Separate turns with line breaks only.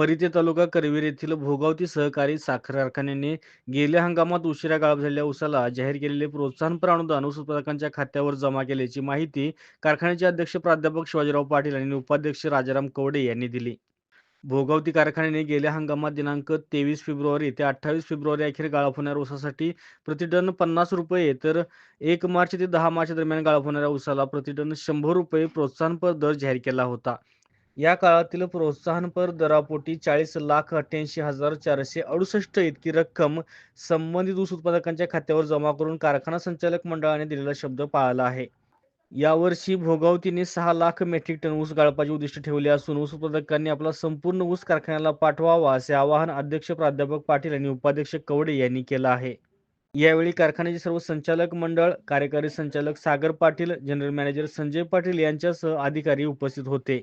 परिते तालुका करवीर येथील भोगावती सहकारी साखर कारखान्याने गेल्या हंगामात उशिरा गाळप झालेल्या उसाला जाहीर केलेले प्रोत्साहनपर अनुदान ऊस उत्पादकांच्या खात्यावर जमा केल्याची माहिती कारखान्याचे अध्यक्ष प्राध्यापक शिवाजीराव पाटील आणि उपाध्यक्ष राजाराम कवडे यांनी दिली. भोगावती कारखान्याने गेल्या हंगामात दिनांक तेवीस फेब्रुवारी ते अठ्ठावीस फेब्रुवारी अखेर गाळप होणाऱ्या ऊसासाठी प्रतिटन पन्नास रुपये तर एक मार्च ते दहा मार्च दरम्यान गाळप होणाऱ्या ऊसाला प्रतिटन शंभर रुपये प्रोत्साहनपर दर जाहीर केला होता. या काळातील प्रोत्साहनपर दरापोटी चाळीस लाख अठ्ठ्याऐंशी हजार चारशे अडुसष्ट इतकी रक्कम संबंधित ऊस उत्पादकांच्या खात्यावर जमा करून कारखाना संचालक मंडळाने दिलेला शब्द पाळला आहे. यावर्षी भोगावतीने सहा लाख मेट्रिक टन ऊस गाळपाचे उद्दिष्ट ठेवले असून ऊस उत्पादकांनी आपला संपूर्ण ऊस कारखान्याला पाठवावा असे आवाहन अध्यक्ष प्राध्यापक पाटील आणि उपाध्यक्ष कवडे यांनी केलं आहे. यावेळी कारखान्याचे सर्व संचालक मंडळ कार्यकारी संचालक सागर पाटील जनरल मॅनेजर संजय पाटील यांच्यासह अधिकारी उपस्थित होते.